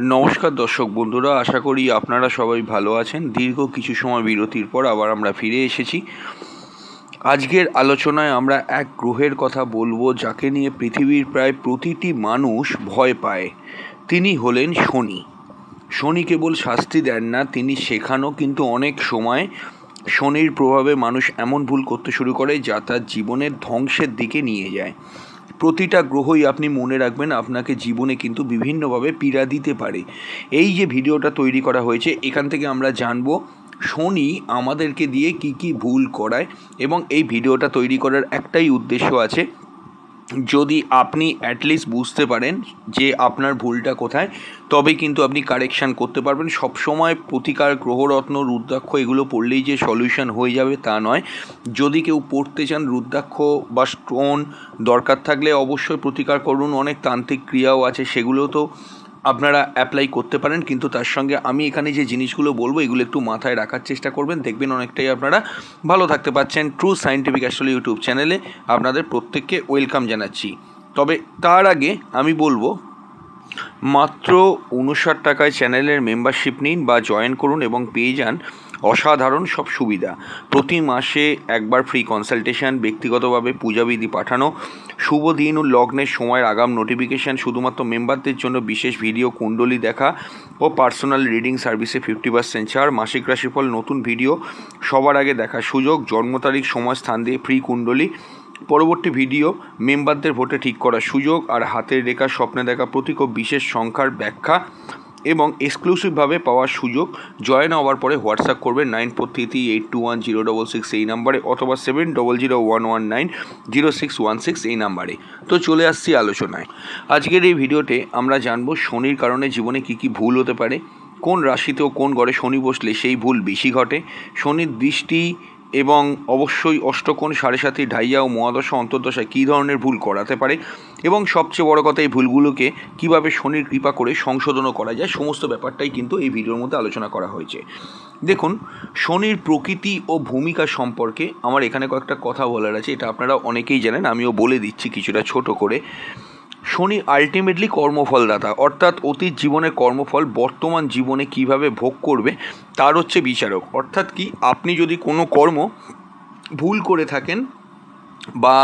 নমস্কার দর্শক বন্ধুরা, আশা করি আপনারা সবাই ভালো আছেন। দীর্ঘ কিছু সময় বিরতির পর আবার আমরা ফিরে এসেছি। আজকের আলোচনায় আমরা এক গ্রহের কথা বলব, যাকে নিয়ে পৃথিবীর প্রায় প্রতিটি মানুষ ভয় পায়। তিনি হলেন শনি। শনি কেবল শাস্তি দেন না, তিনি শেখানো কিন্তু অনেক সময় শনির প্রভাবে মানুষ এমন ভুল করতে শুরু করে যা তার জীবনের ধ্বংসের দিকে নিয়ে যায়। প্রতিটা গ্রহই আপনি মনে রাখবেন আপনাকে জীবনে কিন্তু বিভিন্নভাবে পীড়া দিতে পারে। এই যে ভিডিওটা তৈরি করা হয়েছে, এখান থেকে আমরা জানব, শনি আমাদেরকে দিয়ে কি কি ভুল করায় এবং এই ভিডিওটা তৈরি করার একটাই উদ্দেশ্য আছে। যদি আপনি অ্যাটলিস্ট বুঝতে পারেন যে আপনার ভুলটা কোথায়, তবে কিন্তু আপনি কারেকশান করতে পারবেন। সবসময় প্রতিকার, গ্রহরত্ন, রুদ্রাক্ষ এগুলো পড়লেই যে সলিউশন হয়ে যাবে তা নয়। যদি কেউ পড়তে চান, রুদ্রাক্ষ বা স্টোন দরকার থাকলে অবশ্যই প্রতিকার করুন। অনেক তান্ত্রিক ক্রিয়াও আছে, সেগুলো তো আপনারা অ্যাপ্লাই করতে পারেন, কিন্তু তার সঙ্গে আমি এখানে যে জিনিসগুলো বলব, এগুলো একটু মাথায় রাখার চেষ্টা করবেন। দেখবেন অনেকটাই আপনারা ভালো থাকতে পারছেন। ট্রু সায়েন্টিফিক আসলে ইউটিউব চ্যানেলে আপনাদের প্রত্যেককে ওয়েলকাম জানাচ্ছি। তবে তার আগে আমি বলব মাত্র উনষাট টাকায় চ্যানেলের মেম্বারশিপ নিন বা জয়েন করুন এবং পেয়ে যান অসাধারণ সব সুবিধা। প্রতি মাসে একবার ফ্রি কনসালটেশন ব্যক্তিগতভাবে পূজাবিধি পাঠানো, শুভ দিন ও লগ্নের সময়ের আগাম নোটিফিকেশান শুধুমাত্র মেম্বারদের জন্য বিশেষ ভিডিও কুণ্ডলী দেখা ও পার্সোনাল রিডিং সার্ভিসে ফিফটি পার্সেন্ট ছাড়, মাসিক রাশিফল, নতুন ভিডিও সবার আগে দেখার সুযোগ, জন্ম তারিখ, সময়, স্থান দিয়ে ফ্রি কুণ্ডলী পরবর্তী ভিডিও মেম্বারদের ভোটে ঠিক করার সুযোগ আর হাতের রেখা স্বপ্নে দেখা প্রতীক ও বিশেষ সংখ্যার ব্যাখ্যা এবং এক্সক্লুসিভভাবে পাওয়ার সুযোগ। জয়েন হওয়ার পরে হোয়াটসঅ্যাপ করবে nine four three three eight two one zero double six এই নাম্বারে অথবা seven double zero one one nine zero six one six এই নাম্বারে। তো চলে আসছি আলোচনায়। আজকের এই ভিডিওতে আমরা জানব শনির কারণে জীবনে কী কী ভুল হতে পারে, কোন রাশিতে ও কোন গড়ে শনি বসলে সেই ভুল বেশি ঘটে, শনির দৃষ্টি এবং অবশ্যই অষ্টকোণ সাড়ে সাতি ঢাইয়া ও মহাদশা অন্তর্দশায় কী ধরনের ভুল করাতে পারে? এবং সবচেয়ে বড় কথা, এই ভুলগুলোকে কীভাবে শনির কৃপা করে সংশোধনও করা যায়, সমস্ত ব্যাপারটাই কিন্তু এই ভিডিওর মধ্যে আলোচনা করা হয়েছে। দেখুন, শনির প্রকৃতি ও ভূমিকা সম্পর্কে আমার এখানে কয়েকটা কথা বলার আছে, এটা আপনারা অনেকেই জানেন, আমিও বলে দিচ্ছি কিছুটা ছোট করে। শনি আলটিমেটলি কর্মফলদাতা, অর্থাৎ অতীত জীবনের কর্মফল বর্তমান জীবনে কীভাবে ভোগ করবে, তার হচ্ছে বিচারক। অর্থাৎ কি, আপনি যদি কোনো কর্ম ভুল করে থাকেন বা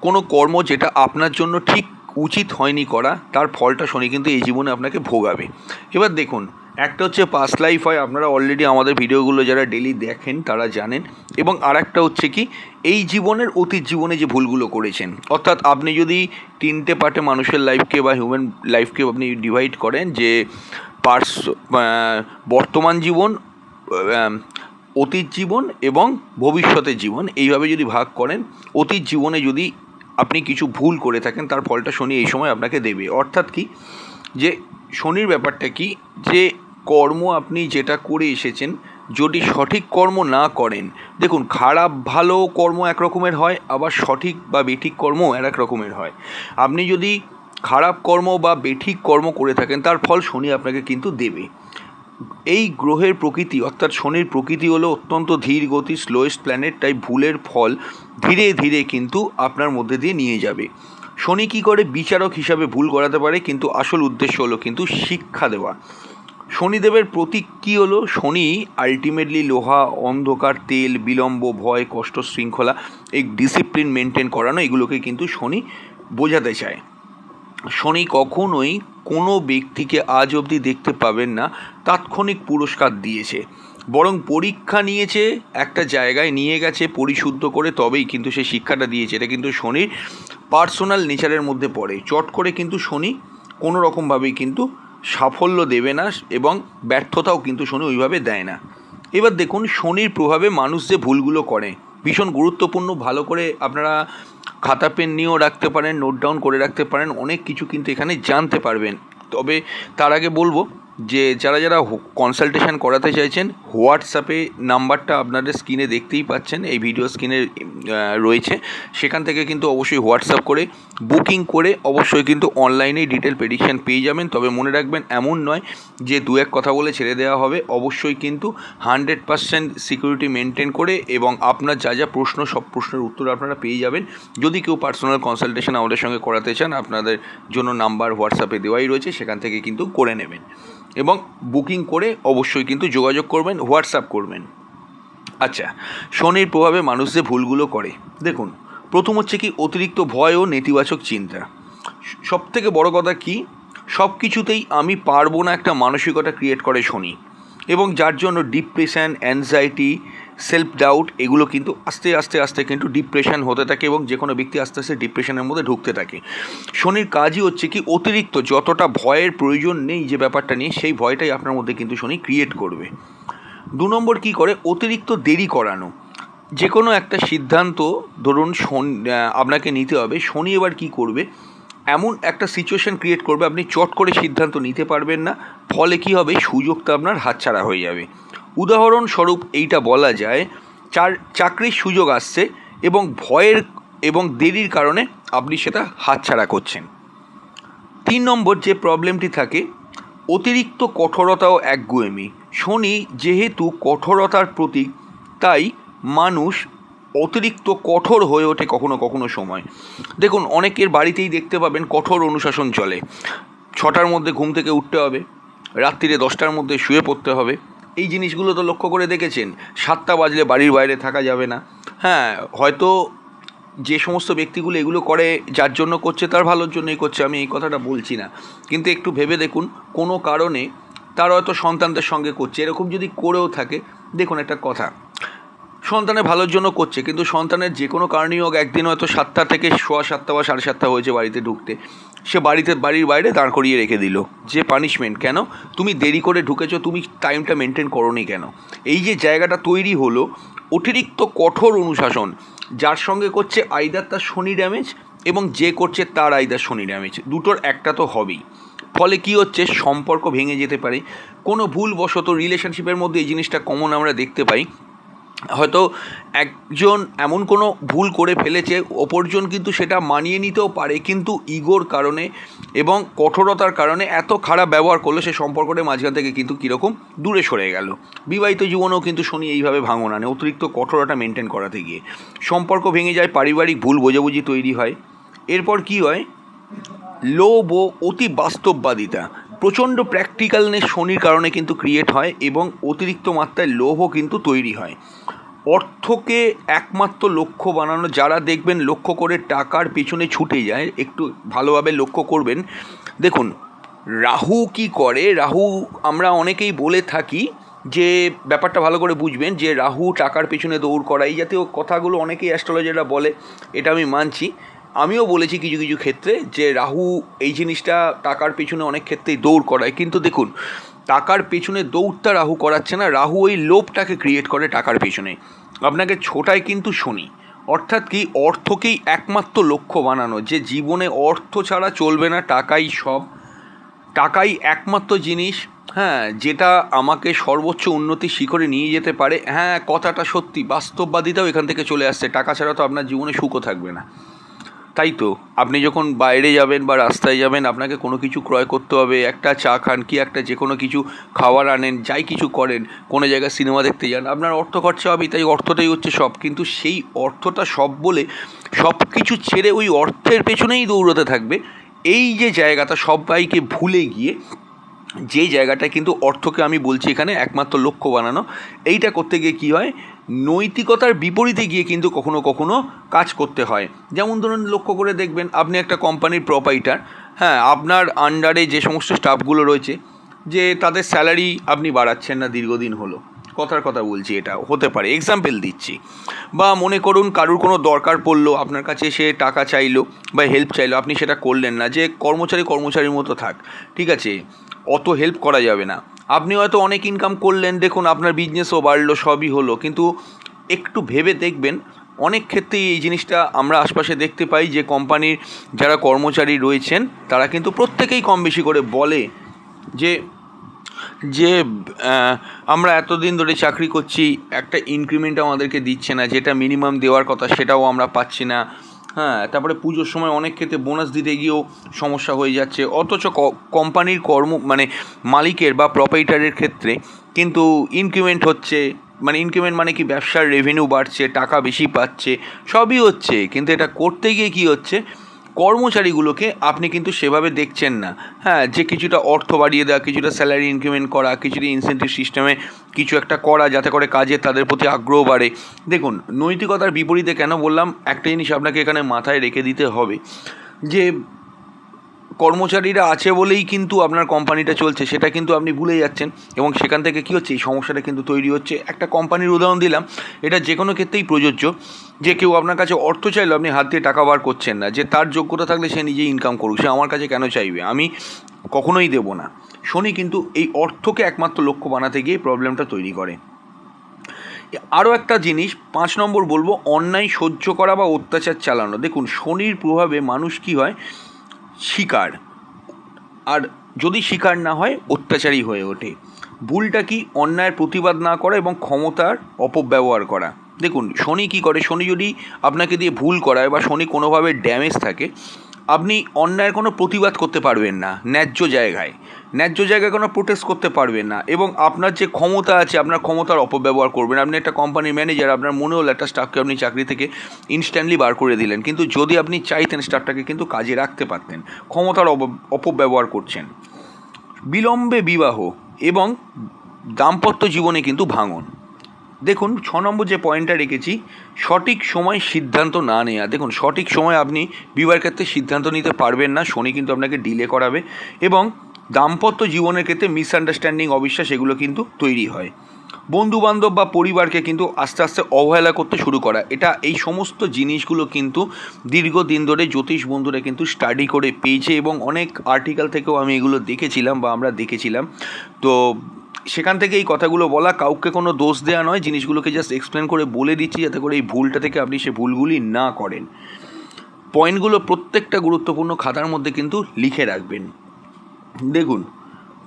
কোনো কর্ম যেটা আপনার জন্য ঠিক উচিত হয়নি করা, তার ফলটা শনি কিন্তু এই জীবনে আপনাকে ভোগাবে। এবার দেখুন একটা হচ্ছে পাস লাইফ হয়, আপনারা অলরেডি আমাদের ভিডিওগুলো যারা ডেলি দেখেন তারা জানেন। এবং আর একটা হচ্ছে কি, এই জীবনের অতীত জীবনে যে ভুলগুলো করেছেন, অর্থাৎ আপনি যদি তিনটে পার্টে মানুষের লাইফকে বা হিউম্যান লাইফকে আপনি ডিভাইড করেন যে পার্স বর্তমান জীবন অতীত জীবন এবং ভবিষ্যতের জীবন, এইভাবে যদি ভাগ করেন, অতীত জীবনে যদি আপনি কিছু ভুল করে থাকেন, তার ফলটা শনি এই সময় আপনাকে দেবে। অর্থাৎ কি, যে শনির ব্যাপারটা কি, যে কর্ম আপনি যেটা করে এসেছেন, যদি সঠিক কর্ম না করেন, দেখুন খারাপ ভালো কর্ম এক রকমের হয়, আবার সঠিক বা বেঠিক কর্ম আর এক রকমের হয়। আপনি যদি খারাপ কর্ম বা বেঠিক কর্ম করে থাকেন, তার ফল শনি আপনাকে কিন্তু দেবে। এই গ্রহের প্রকৃতি, অর্থাৎ শনির প্রকৃতি হলো অত্যন্ত ধীর গতি স্লোয়েস্ট প্ল্যানেট তাই ভুলের ফল ধীরে ধীরে কিন্তু আপনার মধ্যে দিয়ে নিয়ে যাবে। শনি কী করে বিচারক হিসাবে ভুল করাতে পারে, কিন্তু আসল উদ্দেশ্য হলো কিন্তু শিক্ষা দেওয়া। শনিদেবের প্রতীক কী হলো? শনি আলটিমেটলি লোহা, অন্ধকার, তেল, বিলম্ব, ভয়, কষ্ট, শৃঙ্খলা, এই ডিসিপ্লিন মেনটেন করানো, এগুলোকে কিন্তু শনি বোঝাতে চায়। শনি কখনোই কোনো ব্যক্তিকে আজ অবধি দেখতে পাবেন না, তাৎক্ষণিক পুরস্কার দিয়েছে। বরং পরীক্ষা নিয়েছে, একটা জায়গায় নিয়ে গেছে, পরিশুদ্ধ করে, তবেই কিন্তু সে শিক্ষাটা দিয়েছে। এটা কিন্তু শনির পার্সোনাল নেচারের মধ্যে পড়ে। চট করে কিন্তু শনি কোনো রকমভাবেই কিন্তু সাফল্য দেবে না এবং ব্যর্থতাও কিন্তু শনি ওইভাবে দেয় না। এবার দেখুন, শনির প্রভাবে মানুষ যে ভুলগুলো করে, ভীষণ গুরুত্বপূর্ণ, ভালো করে আপনারা খাতা, পেন নিয়েও রাখতে পারেন, নোট ডাউন করে রাখতে পারেন, অনেক কিছু কিন্তু এখানে জানতে পারবেন। তবে তার আগে বলব যে যারা যারা কনসালটেশন করাতে চাইছেন হোয়াটসঅ্যাপে নাম্বারটা আপনাদের স্ক্রিনে দেখতেই পাচ্ছেন, এই ভিডিও স্ক্রিনে রয়েছে। সেখান থেকে কিন্তু অবশ্যই হোয়াটসঅ্যাপ করে বুকিং করে অবশ্যই কিন্তু অনলাইনেই ডিটেল প্রেডিকশন পেয়ে যাবেন। তবে মনে রাখবেন, এমন নয় যে দু এক কথা বলে ছেড়ে দেওয়া হবে। অবশ্যই কিন্তু হান্ড্রেড পার্সেন্ট সিকিউরিটি মেনটেন করে এবং আপনার যা যা প্রশ্ন, সব প্রশ্নের উত্তর আপনারা পেয়ে যাবেন। যদি কেউ পার্সোনাল কনসালটেশন আমাদের সঙ্গে করাতে চান, আপনাদের জন্য নাম্বার হোয়াটসঅ্যাপে দেওয়াই রয়েছে, সেখান থেকে কিন্তু করে নেবেন। এবং বুকিং করে অবশ্যই কিন্তু যোগাযোগ করবেন, হোয়াটসঅ্যাপ করবেন। আচ্ছা শনির প্রভাবে মানুষ যে ভুলগুলো করে, দেখুন, প্রথম হচ্ছে কি অতিরিক্ত ভয় ও নেতিবাচক চিন্তা। সব থেকে বড় কথা কি সব কিছুতেই আমি পারব না একটা মানসিকতা ক্রিয়েট করে শনি। এবং যার জন্য ডিপ্রেশন অ্যাংজাইটি সেলফ ডাউট এগুলো কিন্তু আস্তে আস্তে আস্তে কিন্তু ডিপ্রেশন হতে থাকে এবং যে কোনো ব্যক্তি আস্তে আস্তে ডিপ্রেশনের মধ্যে ঢুকতে থাকে। শনির কাজই হচ্ছে কি অতিরিক্ত, যতটা ভয়ের প্রয়োজন নেই যে ব্যাপারটা নিয়ে, সেই ভয়টাই আপনার মধ্যে কিন্তু শনি ক্রিয়েট করবে। দু নম্বর কী করে? অতিরিক্ত দেরি করানো। যে কোনো একটা সিদ্ধান্ত, ধরুন শনি আপনাকে নিতে হবে, শনি এবার কী করবে? এমন একটা সিচুয়েশন ক্রিয়েট করবে, আপনি চট করে সিদ্ধান্ত নিতে পারবেন না, ফলে কী হবে? সুযোগটা আপনার হাতছাড়া হয়ে যাবে। উদাহরণস্বরূপ এইটা বলা যায়, চার, চাকরির সুযোগ আসছে এবং ভয়ের এবং দেরির কারণে আপনি সেটা হাতছাড়া করছেন। তিন নম্বর যে প্রবলেমটি থাকে, অতিরিক্ত কঠোরতা ও একগুয়েমি শনি যেহেতু কঠোরতার প্রতীক, তাই মানুষ অতিরিক্ত কঠোর হয়ে ওঠে কখনো কখনো সময়। দেখুন, অনেকের বাড়িতেই দেখতে পাবেন কঠোর অনুশাসন চলে। ছটার মধ্যে ঘুম থেকে উঠতে হবে, রাত্রিরে দশটার মধ্যে শুয়ে পড়তে হবে এই জিনিসগুলো তো লক্ষ্য করে দেখেছেন, সাতটা বাজলে বাড়ির বাইরে থাকা যাবে না। হ্যাঁ হয়তো যে সমস্ত ব্যক্তিগুলো এগুলো করে, যার জন্য করছে তার ভালোর জন্যই করছে, আমি এই কথাটা বলছি না। কিন্তু একটু ভেবে দেখুন, কোনো কারণে তার হয়তো সন্তানদের সঙ্গে করছে। এরকম যদি করেও থাকে, দেখুন একটা কথা সন্তানের ভালোর জন্য করছে, কিন্তু সন্তানের যে কোনো কারণেই হোক একদিন হয়তো সাতটা থেকে সোয়া সাতটা বা সাড়ে সাতটা হয়েছে বাড়িতে ঢুকতে। সে বাড়িতে, বাড়ির বাইরে দাঁড় করিয়ে রেখে দিল। যে পানিশমেন্ট কেন? তুমি দেরি করে ঢুকেছো, তুমি টাইমটা মেনটেন করোনি কেন? এই যে জায়গাটা তৈরি হলো, অতিরিক্ত কঠোর অনুশাসন, যার সঙ্গে করছে আইদার তার শনি ড্যামেজ এবং যে করছে তার আইদার শনি ড্যামেজ দুটোর একটা তো হবেই। ফলে কি হচ্ছে? সম্পর্ক ভেঙে যেতে পারে। কোনো ভুলবশত রিলেশনশিপের মধ্যে এই জিনিসটা কমন আমরা দেখতে পাই। হয়তো একজন এমন কোনো ভুল করে ফেলেছে, অপরজন কিন্তু সেটা মানিয়ে নিতেও পারে, কিন্তু ইগোর কারণে এবং কঠোরতার কারণে এত খারাপ ব্যবহার করল সে সম্পর্কটা মাঝখান থেকে কিন্তু কীরকম দূরে সরে গেল। বিবাহিত জীবনেও কিন্তু শনি এইভাবে ভাঙন আনে অতিরিক্ত কঠোরতা মেনটেন করাতে গিয়ে। সম্পর্ক ভেঙে যায়, পারিবারিক ভুল বোঝাবুঝি তৈরি হয়। এরপর কি হয়? লোভ ও অতি বাস্তববাদিতা। প্রচণ্ড প্র্যাকটিক্যালনেস শনির কারণে কিন্তু ক্রিয়েট হয় এবং অতিরিক্ত মাত্রায় লোভও কিন্তু তৈরি হয়। অর্থকে একমাত্র লক্ষ্য বানানো, যারা দেখবেন লক্ষ্য করে টাকার পেছনে ছুটে যায়, একটু ভালোভাবে লক্ষ্য করবেন। দেখুন, রাহু কি করে? রাহু, আমরা অনেকেই বলে থাকি যে, ব্যাপারটা ভালো করে বুঝবেন যে, রাহু টাকার পেছনে দৌড় করা এই জাতীয় কথাগুলো অনেকেই অ্যাস্ট্রোলজাররা বলে, এটা আমি মানছি। আমিও বলেছি কিছু কিছু ক্ষেত্রে যে রাহু এই জিনিসটা টাকার পেছনে অনেক ক্ষেত্রেই দৌড় করায়। কিন্তু দেখুন, টাকার পেছনে দৌড়টা রাহু করাচ্ছে না, রাহু ওই লোভটাকে ক্রিয়েট করে টাকার পেছনে। আপনাকে ছোটায় কিন্তু শনি। অর্থাৎ কি, অর্থকেই একমাত্র লক্ষ্য বানানো, যে জীবনে অর্থ ছাড়া চলবে না, টাকাই সব। টাকাই একমাত্র জিনিস হ্যাঁ যেটা আমাকে সর্বোচ্চ উন্নতির শিখরে নিয়ে যেতে পারে। হ্যাঁ কথাটা সত্যি, বাস্তববাদিতাও এখান থেকে চলে আসছে। টাকা ছাড়া তো আপনার জীবনে সুখও থাকবে না। তাই তো, আপনি যখন বাইরে যাবেন বা রাস্তায় যাবেন, আপনাকে কোনো কিছু ক্রয় করতে হবে, একটা চা খান কি একটা যে কোনো কিছু খাবার আনেন, যাই কিছু করেন, কোনো জায়গায় সিনেমা দেখতে যান, আপনার অর্থ খরচা হবে, তাই অর্থটাই হচ্ছে সব। কিন্তু সেই অর্থটা সব বলে সব কিছু ছেড়ে ওই অর্থের পেছনেই দৌড়তে থাকবে। এই যে জায়গাটা সবাইকে ভুলে গিয়ে, যে জায়গাটা কিন্তু অর্থকে আমি বলছি এখানে একমাত্র লক্ষ্য বানানো, এইটা করতে গিয়ে কী হয়? নৈতিকতার বিপরীতে গিয়ে কিন্তু কখনো কখনো কাজ করতে হয়। যেমন ধরুন, লক্ষ্য করে দেখবেন, আপনি একটা কোম্পানির প্রপাইটার হ্যাঁ আপনার আন্ডারে যে সমস্ত স্টাফগুলো রয়েছে, যে তাদের স্যালারি আপনি বাড়াচ্ছেন না দীর্ঘদিন হলো। কথার কথা বলছি এটা, হতে পারে এক্সাম্পল দিচ্ছি। বা মনে করুন কারুর কোনো দরকার পড়ল, আপনার কাছে সে টাকা চাইলো বা হেল্প চাইলো, আপনি সেটা করলেন না যে কর্মচারী কর্মচারীর মতো থাক, ঠিক আছে? অত হেল্প করা যাবে না। আপনি হয়তো অনেক ইনকাম করলেন, দেখুন আপনার বিজনেসও বাড়লো, সবই হলো, কিন্তু একটু ভেবে দেখবেন, অনেক ক্ষেত্রেই এই জিনিসটা আমরা আশপাশে দেখতে পাই যে কোম্পানির যারা কর্মচারী রয়েছেন, তারা কিন্তু প্রত্যেকেই কম বেশি করে বলে যে যে আমরা এতদিন ধরে চাকরি করছি, একটা ইনক্রিমেন্ট আমাদেরকে দিচ্ছে না, যেটা মিনিমাম দেওয়ার কথা, সেটাও আমরা পাচ্ছি না। হ্যাঁ তারপরে পুজোর সময় অনেক ক্ষেত্রে বোনাস দিতে গিয়েও সমস্যা হয়ে যাচ্ছে। অথচ কোম্পানির কর্ম মানে মালিকের বা প্রপাইটারের ক্ষেত্রে কিন্তু ইনক্রিমেন্ট হচ্ছে। মানে ইনক্রিমেন্ট মানে কি, ব্যবসার রেভিনিউ বাড়ছে, টাকা বেশি পাচ্ছে, সবই হচ্ছে। কিন্তু এটা করতে গিয়ে কি হচ্ছে? কর্মচারীগুলোকে আপনি কিন্তু সেভাবে দেখছেন না। হ্যাঁ যে কিছুটা অর্থ বাড়িয়ে দেওয়া, কিছুটা স্যালারি ইনক্রিমেন্ট করা, কিছুটা ইনসেন্টিভ সিস্টেমে কিছু একটা করা যাতে করে কাজে তাদের প্রতি আগ্রহ বাড়ে। দেখুন, নৈতিকতার বিপরীতে কেন বললাম, একটা জিনিস আপনাকে এখানে মাথায় রেখে দিতে হবে যে কর্মচারীরা আছে বলেই কিন্তু আপনার কোম্পানিটা চলছে, সেটা কিন্তু আপনি ভুলে যাচ্ছেন। এবং সেখান থেকে কী হচ্ছে, এই সমস্যাটা কিন্তু তৈরি হচ্ছে। একটা কোম্পানির উদাহরণ দিলাম, এটা যে কোনো ক্ষেত্রেই প্রযোজ্য। যে কেউ আপনার কাছে অর্থ চাইলো আপনি হাত দিয়ে টাকা বার করছেন না, যে তার যোগ্যতা থাকলে সে নিজেই ইনকাম করুক, সে আমার কাছে কেন চাইবে? আমি কখনোই দেবো না। শনি কিন্তু এই অর্থকে একমাত্র লক্ষ্য বানাতে গিয়ে প্রবলেমটা তৈরি করে। আরও একটা জিনিস, পাঁচ নম্বর বলব, অন্যায় সহ্য করা বা অত্যাচার চালানো। দেখুন, শনির প্রভাবে মানুষ কি হয় শিকার। আর যদি শিকার না হয়, অত্যাচারী হয়ে ওঠে। ভুলটা কি অন্যায়ের প্রতিবাদ না করা এবং ক্ষমতার অপব্যবহার করা? দেখুন, শনি কি করে? শনি যদি আপনাকে দিয়ে ভুল করায় বা শনি কোনোভাবে ড্যামেজ থাকে, আপনি অন্যায়ের কোনো প্রতিবাদ করতে পারবেন না, ন্যায্য জায়গায়। ন্যায্য জায়গায় কোনো প্রোটেস্ট করতে পারবেন না এবং আপনার যে ক্ষমতা আছে, আপনার ক্ষমতার অপব্যবহার করবেন। আপনি একটা কোম্পানির ম্যানেজার আপনার মনে হলো একটা স্টাফকে আপনি চাকরি থেকে ইনস্ট্যান্টলি বার করে দিলেন। কিন্তু যদি আপনি চাইতেন স্টাফটাকে কিন্তু কাজে রাখতে পারতেন, ক্ষমতার অপ- অপব্যবহার করছেন। বিলম্বে বিবাহ এবং দাম্পত্য জীবনে কিন্তু ভাঙন। দেখুন, ছ নম্বর যে পয়েন্টটা রেখেছি, সঠিক সময় সিদ্ধান্ত না নেওয়া দেখুন, সঠিক সময় আপনি বিবাহের ক্ষেত্রে সিদ্ধান্ত নিতে পারবেন না, শনি কিন্তু আপনাকে ডিলে করাবে এবং দাম্পত্য জীবনের ক্ষেত্রে মিসআন্ডারস্ট্যান্ডিং অবিশ্বাস, এগুলো কিন্তু তৈরি হয়। বন্ধু বান্ধব বা পরিবারকে কিন্তু আস্তে আস্তে অবহেলা করতে শুরু করা। এটা এই সমস্ত জিনিসগুলো কিন্তু দীর্ঘদিন ধরে জ্যোতিষ বন্ধুরা কিন্তু স্টাডি করে পেয়েছে এবং অনেক আর্টিকেল থেকেও আমি এগুলো দেখেছিলাম বা আমরা দেখেছিলাম। তো সেখান থেকে এই কথাগুলো বলা, কাউকে কোনো দোষ দেওয়া নয়, জিনিসগুলোকে জাস্ট এক্সপ্লেন করে বলে দিচ্ছি যাতে করে এই ভুলটা থেকে আপনি সে ভুলগুলি না করেন। পয়েন্টগুলো প্রত্যেকটা গুরুত্বপূর্ণ খাতার মধ্যে কিন্তু লিখে রাখবেন। দেখুন,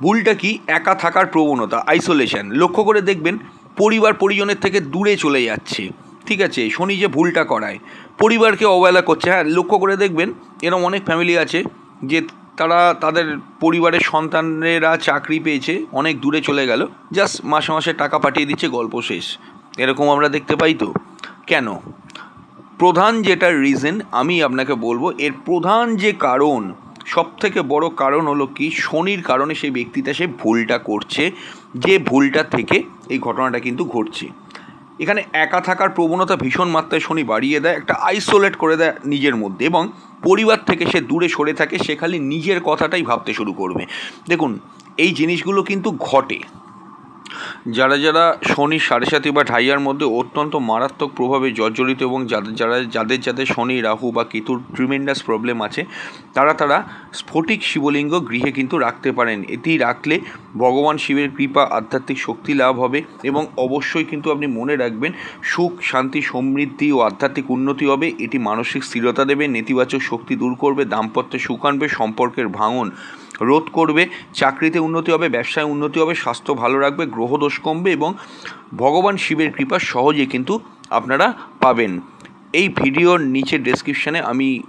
ভুলটা কি? একা থাকার প্রবণতা আইসোলেশন লক্ষ্য করে দেখবেন, পরিবার পরিজনের থেকে দূরে চলে যাচ্ছে। ঠিক আছে, শনি যে ভুলটা করায়। পরিবারকে অবহেলা করছে। হ্যাঁ লক্ষ্য করে দেখবেন এরকম অনেক ফ্যামিলি আছে যে তারা তাদের পরিবারের সন্তানেরা চাকরি পেয়েছে, অনেক দূরে চলে গেল জাস্ট মাসে মাসে টাকা পাঠিয়ে দিচ্ছে, গল্প শেষ। এরকম আমরা দেখতে পাই তো। কেন? প্রধান যেটা রিজন আমি আপনাকে বলব, এর প্রধান যে কারণ সব থেকে বড় কারণ হলো কি? শনির কারণে সেই ব্যক্তিটা, সে ভুলটা করছে। যে ভুলটা থেকে এই ঘটনাটা কিন্তু ঘটছে। এখানে একা থাকার প্রবণতা ভীষণ মাত্রায় শনি বাড়িয়ে দেয়, একটা আইসোলেট করে দেয় নিজের মধ্যে এবং পরিবার থেকে সে দূরে সরে থাকে, সে খালি নিজের কথাটাই ভাবতে শুরু করবে। দেখুন, এই জিনিসগুলো কিন্তু ঘটে। যারা যারা শনি সাড়ে সাতি বা ঢাইয়ার মধ্যে অত্যন্ত মারাত্মক প্রভাবে জর্জরিত এবং যাদের যারা, যাদের যাদের শনি, রাহু বা কেতুর ট্রিমেন্ডাস প্রবলেম আছে, তারা তারা স্ফটিক শিবলিঙ্গ গৃহে কিন্তু রাখতে পারেন। এটি রাখলে ভগবান শিবের কৃপা, আধ্যাত্মিক শক্তি লাভ হবে এবং অবশ্যই কিন্তু আপনি মনে রাখবেন, সুখ, শান্তি, সমৃদ্ধি ও আধ্যাত্মিক উন্নতি হবে। এটি মানসিক স্থিরতা দেবে, নেতিবাচক শক্তি দূর করবে, দাম্পত্যে সুখ আনবে, সম্পর্কের ভাঙন রোধ করবে, চাকরিতে উন্নতি হবে, ব্যবসায় উন্নতি হবে, স্বাস্থ্য ভালো রাখবে, গ্রহদোষ কমবে এবং ভগবান শিবের কৃপা সহজে কিন্তু আপনারা পাবেন। এই ভিডিওর নিচে ডেসক্রিপশানে আমি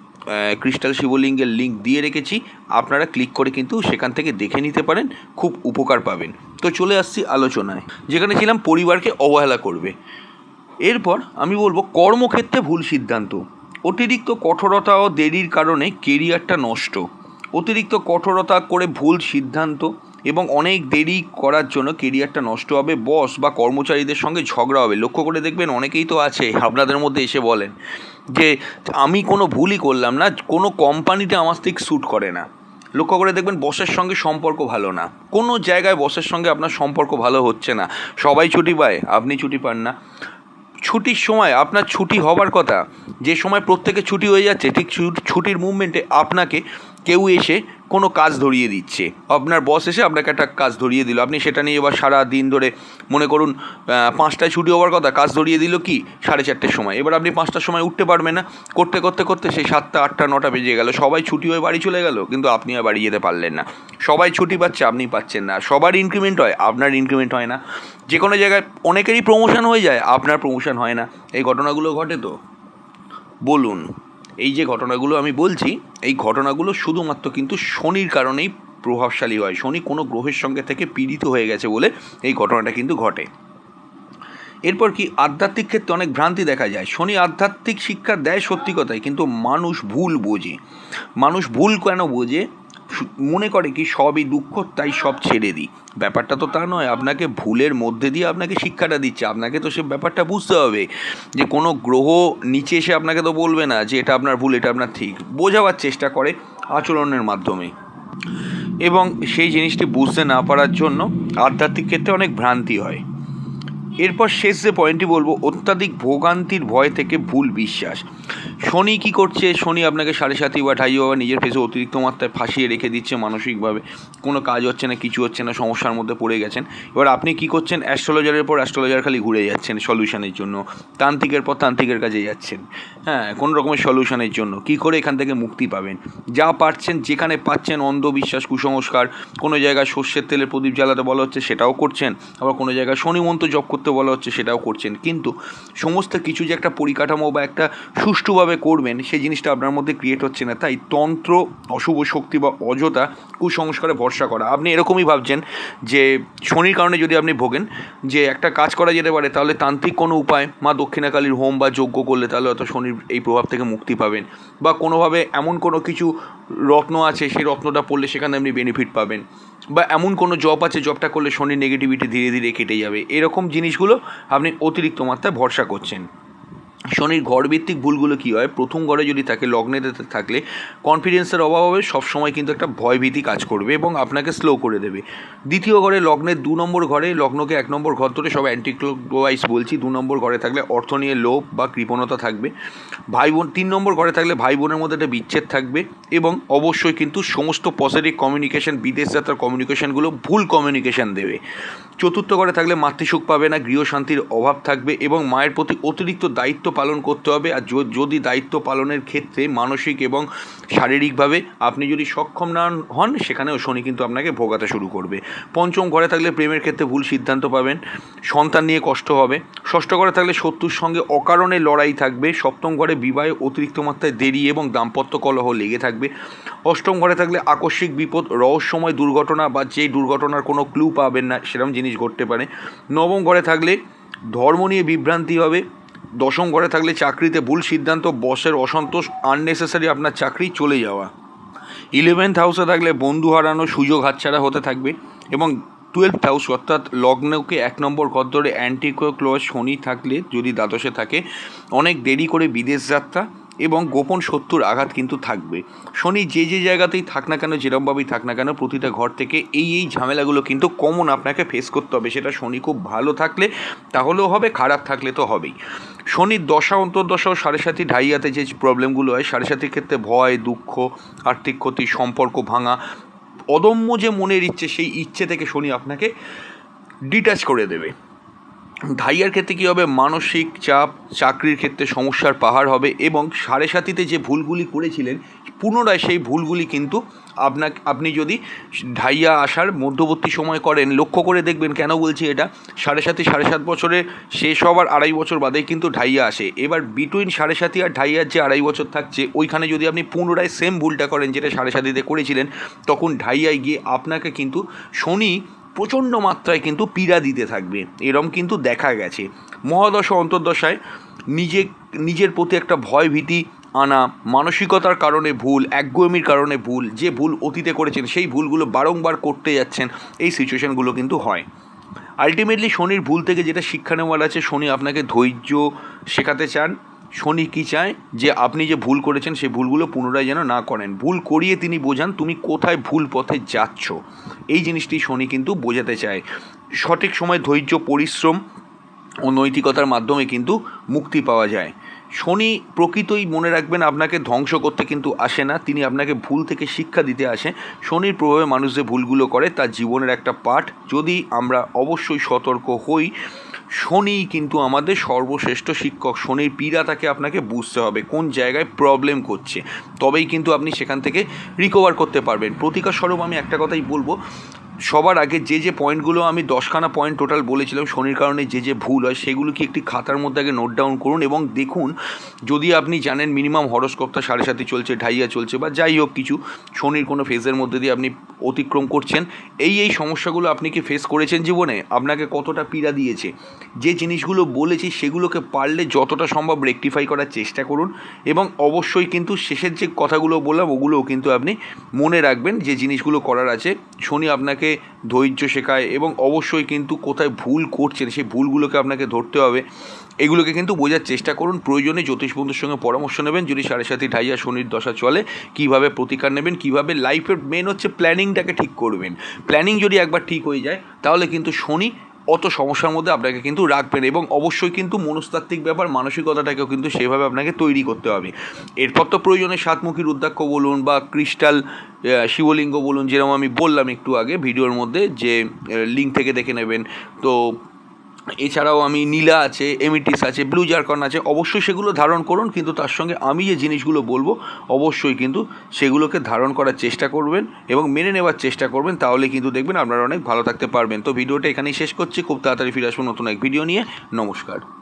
ক্রিস্টাল শিবলিঙ্গের লিঙ্ক দিয়ে রেখেছি। আপনারা ক্লিক করে কিন্তু সেখান থেকে দেখে নিতে পারেন, খুব উপকার পাবেন। তো চলে আসছি আলোচনায়, যেখানে ছিলাম পরিবারকে অবহেলা করবে। এরপর আমি বলব কর্মক্ষেত্রে ভুল সিদ্ধান্ত। অতিরিক্ত কঠোরতা ও দেরির কারণে কেরিয়ারটা নষ্ট। অতিরিক্ত কঠোরতা করে ভুল সিদ্ধান্ত এবং অনেক দেরি করার জন্য কেরিয়ারটা নষ্ট হবে, বস বা কর্মচারীদের সঙ্গে ঝগড়া হবে। লক্ষ্য করে দেখবেন অনেকেই তো আছে, আপনাদের মধ্যে এসে বলেন যে, আমি কোনো ভুলই করলাম না, কোনো কোম্পানিতে আমার থেকে শ্যুট করে না। লক্ষ্য করে দেখবেন বসের সঙ্গে সম্পর্ক ভালো না। কোনো জায়গায় বসের সঙ্গে আপনার সম্পর্ক ভালো হচ্ছে না। সবাই ছুটি পায়, আপনি ছুটি পান না। ছুটির সময় আপনার ছুটি হবার কথা, যে সময় প্রত্যেকে ছুটি হয়ে যাচ্ছে, ঠিক ছুটির মুভমেন্টে আপনাকে কেউ এসে কোনো কাজ ধরিয়ে দিচ্ছে। আপনার বস এসে আপনাকে একটা কাজ ধরিয়ে দিল। আপনি সেটা নিয়ে এবার সারা দিন ধরে মনে করুন পাঁচটায় ছুটি হওয়ার কথা, কাজ ধরিয়ে দিল কি? সাড়ে চারটের সময়। এবার আপনি পাঁচটার সময় উঠতে পারবেন না। করতে করতে করতে সেই সাতটা, আটটা, নটা বেজে গেল। সবাই ছুটি হয়ে বাড়ি চলে গেল, কিন্তু আপনি আর বাড়ি যেতে পারলেন না। সবাই ছুটি পাচ্ছে, আপনি পাচ্ছেন না। সবার ইনক্রিমেন্ট হয়, আপনার ইনক্রিমেন্ট হয় না। যে কোনো জায়গায় অনেকেরই প্রমোশন হয়ে যায়, আপনার প্রমোশন হয় না। এই ঘটনাগুলো ঘটে তো? বলুন। এই যে ঘটনাগুলো আমি বলছি, এই ঘটনাগুলো শুধুমাত্র কিন্তু শনির কারণেই প্রভাবশালী হয়। শনি কোনো গ্রহের সঙ্গে থেকে পীড়িত হয়ে গেছে বলে এই ঘটনাটা কিন্তু ঘটে। এরপর কি, আধ্যাত্মিক ক্ষেত্রে অনেক ভ্রান্তি দেখা যায়। শনি আধ্যাত্মিক শিক্ষা দেয় সত্যি কথাই, কিন্তু মানুষ ভুল বোঝে। মানুষ ভুল কেন বোঝে? মনে করে কি সবই দুঃখ, তাই সব ছেড়ে দিই। ব্যাপারটা তো তা নয়, আপনাকে ভুলের মধ্যে দিয়ে আপনাকে শিক্ষাটা দিচ্ছে। আপনাকে তো সে ব্যাপারটা বুঝতে হবে যে কোনো গ্রহ নিচে এসে আপনাকে তো বলবে না যে এটা আপনার ভুল, এটা আপনার ঠিক। বোঝাবার চেষ্টা করে আচরণের মাধ্যমে। এবং সেই জিনিসটি বুঝতে না পারার জন্য আধ্যাত্মিক ক্ষেত্রে অনেক ভ্রান্তি হয়। এরপর শেষ যে পয়েন্টটি বলব, অত্যাধিক ভোগান্তির ভয় থেকে ভুল বিশ্বাস। শনি কি করছে? শনি আপনাকে সাড়ে সাতই বা ঢাই বা নিজের ফেসে অতিরিক্ত মাত্রায় ফাঁসিয়ে রেখে দিচ্ছে মানসিকভাবে। কোনো কাজ হচ্ছে না, কিছু হচ্ছে না, সমস্যার মধ্যে পড়ে গেছেন। এবার আপনি কি করছেন? অ্যাস্ট্রোলজারের পর অ্যাস্ট্রোলজার খালি ঘুরে যাচ্ছেন সলিউশনের জন্য। তান্ত্রিকের পর তান্ত্রিকের কাছে যাচ্ছেন। হ্যাঁ কোনো রকমের সলিউশনের জন্য। কি করে এখান থেকে মুক্তি পাবেন? যা পারছেন, যেখানে পাচ্ছেন অন্ধবিশ্বাস, কুসংস্কার, কোনো জায়গায় সর্ষের তেলের প্রদীপ জ্বালাতে বলা হচ্ছে সেটাও করছেন। আবার কোনো জায়গায় শনি মন্ত্র জপ করতে বলা হচ্ছে সেটাও করছেন। কিন্তু সমস্ত কিছু যে একটা পরিকাঠামো বা একটা সুষ্ঠুভাবে করবেন, সেই জিনিসটা আপনার মধ্যে ক্রিয়েট হচ্ছে না। তাই তন্ত্র, অশুভ শক্তি বা অযথা কুসংস্কারে ভরসা করা। আপনি এরকমই ভাবছেন যে শনির কারণে যদি আপনি ভোগেন, যে একটা কাজ করা যেতে পারে, তাহলে তান্ত্রিক কোনো উপায়, মা দক্ষিণাকালীর হোম বা যজ্ঞ করলে তাহলে হয়তো শনির এই প্রভাব থেকে মুক্তি পাবেন। বা কোনোভাবে এমন কোনো কিছু রত্ন আছে, সেই রত্নটা পড়লে সেখানে আপনি বেনিফিট পাবেন। বা এমন কোনো জব আছে জবটা করলে শনির নেগেটিভিটি ধীরে ধীরে কেটে যাবে। এরকম জিনিসগুলো আপনি অতিরিক্ত মাত্রায় ভরসা করছেন। শনির ঘরভিত্তিক ভুলগুলো কী হয়? প্রথম ঘরে যদি থাকে, লগ্নেতে থাকলে কনফিডেন্সের অভাব হবে, সবসময় কিন্তু একটা ভয়ভীতি কাজ করবে এবং আপনাকে স্লো করে দেবে। দ্বিতীয় ঘরে লগ্নের দু নম্বর ঘরে, লগ্নকে এক নম্বর ঘর ধরে সব অ্যান্টিক্লোয়াইজ বলছি, দু নম্বর ঘরে থাকলে অর্থ নিয়ে লোভ বা কৃপণতা থাকবে। ভাই বোন, তিন নম্বর ঘরে থাকলে ভাই বোনের মধ্যে একটা বিচ্ছেদ থাকবে এবং অবশ্যই কিন্তু সমস্ত পজিটিভ কমিউনিকেশন বিদেশ যাত্রার কমিউনিকেশনগুলো ভুল কমিউনিকেশন দেবে। চতুর্থ ঘরে থাকলে মাতৃসুখ পাবে না গৃহশান্তির অভাব থাকবে এবং মায়ের প্রতি অতিরিক্ত দায়িত্ব পালন করতে হবে। আর যদি দায়িত্ব পালনের ক্ষেত্রে মানসিক এবং শারীরিকভাবে আপনি যদি সক্ষম না হন, সেখানেও শনি কিন্তু আপনাকে ভোগাতে শুরু করবে। পঞ্চম ঘরে থাকলে প্রেমের ক্ষেত্রে ভুল সিদ্ধান্ত পাবেন। সন্তান নিয়ে কষ্ট হবে। ষষ্ঠ ঘরে থাকলে শত্রুর সঙ্গে অকারণে লড়াই থাকবে। সপ্তম ঘরে বিবাহে অতিরিক্ত মাত্রায় দেরি এবং দাম্পত্য কলহ লেগে থাকবে। অষ্টম ঘরে থাকলে আকস্মিক বিপদ, রহস্যময় দুর্ঘটনা বা যেই দুর্ঘটনার কোনো ক্লু পাবেন না সেরকম জিনিস ঘটতে পারে। নবম ঘরে থাকলে ধর্ম নিয়ে বিভ্রান্তি হবে। দশম ঘরে থাকলে চাকরিতে ভুল সিদ্ধান্ত, বসের অসন্তোষ আননেসেসারি আপনার চাকরি, চলে যাওয়া। ইলেভেন্থ হাউসে থাকলে বন্ধু হারানো সুযোগ হাতছাড়া হতে থাকবে এবং টুয়েলভ হাউস অর্থাৎ লগ্নকে এক নম্বর ঘর ধরে অ্যান্টিক্লোজ শনি থাকলে যদি দ্বাদশে থাকে, অনেক দেরি করে বিদেশ যাত্রা এবং গোপন শত্রুর আঘাত কিন্তু থাকবে। শনি যে যে জায়গাতেই থাক না কেন, যেরমভাবেই থাক না কেন, প্রতিটা ঘর থেকে এই এই ঝামেলাগুলো কিন্তু কমন আপনাকে ফেস করতে হবে। সেটা শনি খুব ভালো থাকলে তাহলেও হবে, খারাপ থাকলে তো হবেই। শনির দশা অন্তর্দশা ও সাড়ে সাথী ঢাইয়াতে যে প্রবলেমগুলো হয়, সাড়ে সাথীর ক্ষেত্রে ভয়, দুঃখ, আর্থিক ক্ষতি, সম্পর্ক ভাঙা, অদম্য যে মনের ইচ্ছে, সেই ইচ্ছে থেকে শনি আপনাকে ডিটাচ করে দেবে। ধাইয়ার ক্ষেত্রে কী হবে? মানসিক চাপ, চাকরির ক্ষেত্রে সমস্যার পাহাড় হবে এবং সাড়ে সাতিতে যে ভুলগুলি করেছিলেন, পুনরায় সেই ভুলগুলি কিন্তু আপনাকে, আপনি যদি ঢাইয়া আসার মধ্যবর্তী সময় করেন, লক্ষ্য করে দেখবেন কেন বলছি এটা? সাড়ে সাতি, সাড়ে সাত বছরে শেষ হওয়ার আড়াই বছর বাদেই কিন্তু ঢাইয়া আসে। এবার বিটুইন সাড়ে সাতি আর ঢাইয়ার যে আড়াই বছর থাকছে, ওইখানে যদি আপনি পুনরায় সেম ভুলটা করেন যেটা সাড়ে সাতিতে করেছিলেন, তখন ঢাইয়ায় গিয়ে আপনাকে কিন্তু শনি প্রচণ্ড মাত্রায় কিন্তু পীড়া দিতে থাকবে। এরম কিন্তু দেখা গেছে। মহাদশা অন্তর্দশায় নিজে, নিজের প্রতি একটা ভয় ভীতি আনা, মানসিকতার কারণে ভুল, একগুয়েমির কারণে ভুল, যে ভুল অতীতে করেছেন, সেই ভুলগুলো বারংবার করতে যাচ্ছেন, এই সিচুয়েশনগুলো কিন্তু হয়। আলটিমেটলি শনির ভুল থেকে যেটা শিক্ষা নেওয়ার আছে, শনি আপনাকে ধৈর্য শেখাতে চান। শনি কী চায়? যে আপনি যে ভুল করেছেন, সেই ভুলগুলো পুনরায় যেন না করেন। ভুল করিয়ে তিনি বোঝান, তুমি কোথায় ভুল পথে যাচ্ছ। এই জিনিসটি শনি কিন্তু বোঝাতে চায়। সঠিক সময় ধৈর্য, পরিশ্রম ও নৈতিকতার মাধ্যমে কিন্তু মুক্তি পাওয়া যায়। শনি প্রকৃতই মনে রাখবেন, আপনাকে ধ্বংস করতে কিন্তু আসে না। তিনি আপনাকে ভুল থেকে শিক্ষা দিতে আসে। শনির প্রভাবে মানুষ যে ভুলগুলো করে, তার জীবনের একটা পাঠ। যদি আমরা অবশ্যই সতর্ক হই শনিই কিন্তু আমাদের সর্বশ্রেষ্ঠ শিক্ষক। শনির পীড়াটাকে আপনাকে বুঝতে হবে, কোন জায়গায় প্রবলেম করছে। তবেই কিন্তু আপনি সেখান থেকে রিকভার করতে পারবেন। প্রতিকার স্বরূপ আমি একটা কথাই বলব সবার আগে যে যে পয়েন্টগুলো আমি দশখানা পয়েন্ট টোটাল বলেছিলাম, শনির কারণে যে যে ভুল হয় সেগুলো কি একটি খাতার মধ্যে আগে নোট ডাউন করুন এবং দেখুন, যদি আপনি জানেন মিনিমাম হরস্কোপটা সাড়ে সাথে চলছে, ঢাইয়া চলছে বা যাই হোক কিছু, শনির কোনো ফেজের মধ্যে দিয়ে আপনি অতিক্রম করছেন, এই এই সমস্যাগুলো আপনি কি ফেস করেছেন জীবনে? আপনাকে কতটা পীড়া দিয়েছে? যে জিনিসগুলো বলেছি সেগুলোকে পারলে যতটা সম্ভব রেকটিফাই করার চেষ্টা করুন এবং অবশ্যই কিন্তু শেষের যে কথাগুলো বললাম, ওগুলোও কিন্তু আপনি মনে রাখবেন যে জিনিসগুলো করার আছে। শনি আপনাকে ধৈর্য শেখায় এবং অবশ্যই কিন্তু কোথায় ভুল করছেন, সেই ভুলগুলোকে আপনাকে ধরতে হবে। এগুলোকে কিন্তু বোঝার চেষ্টা করুন। প্রয়োজনে জ্যোতিষ বন্ধুর সঙ্গে পরামর্শ নেবেন। যদি সাড়ে সাথে ঢাইয়া শনির দশা চলে, কীভাবে প্রতিকার নেবেন, কীভাবে লাইফের মেন হচ্ছে প্ল্যানিংটাকে ঠিক করবেন। প্ল্যানিং যদি একবার ঠিক হয়ে যায়, তাহলে কিন্তু শনি অত সমস্যার মধ্যে আপনাকে কিন্তু রাখবেন এবং অবশ্যই কিন্তু মনস্তাত্ত্বিক ব্যাপার, মানসিকতাটাকেও কিন্তু সেভাবে আপনাকে তৈরি করতে হবে। এরপর তো প্রয়োজনে সাতমুখী রুদ্রাক্ষ বলুন বা ক্রিস্টাল শিবলিঙ্গ বলুন, যেরকম আমি বললাম একটু আগে ভিডিওর মধ্যে যে লিঙ্ক থেকে দেখে নেবেন। তো এছাড়াও আমি নীলা আছে, এমিটিস আছে, ব্লু জারকন আছে, অবশ্যই সেগুলো ধারণ করুন, কিন্তু তার সঙ্গে আমি যে জিনিসগুলো বলব, অবশ্যই কিন্তু সেগুলোকে ধারণ করার চেষ্টা করবেন এবং মেনে নেওয়ার চেষ্টা করবেন, তাহলে কিন্তু দেখবেন আপনারা অনেক ভালো থাকতে পারবেন। তো ভিডিওটা এখানেই শেষ করছি, খুব তাড়াতাড়ি ফিরে আসব নতুন এক ভিডিও নিয়ে। নমস্কার।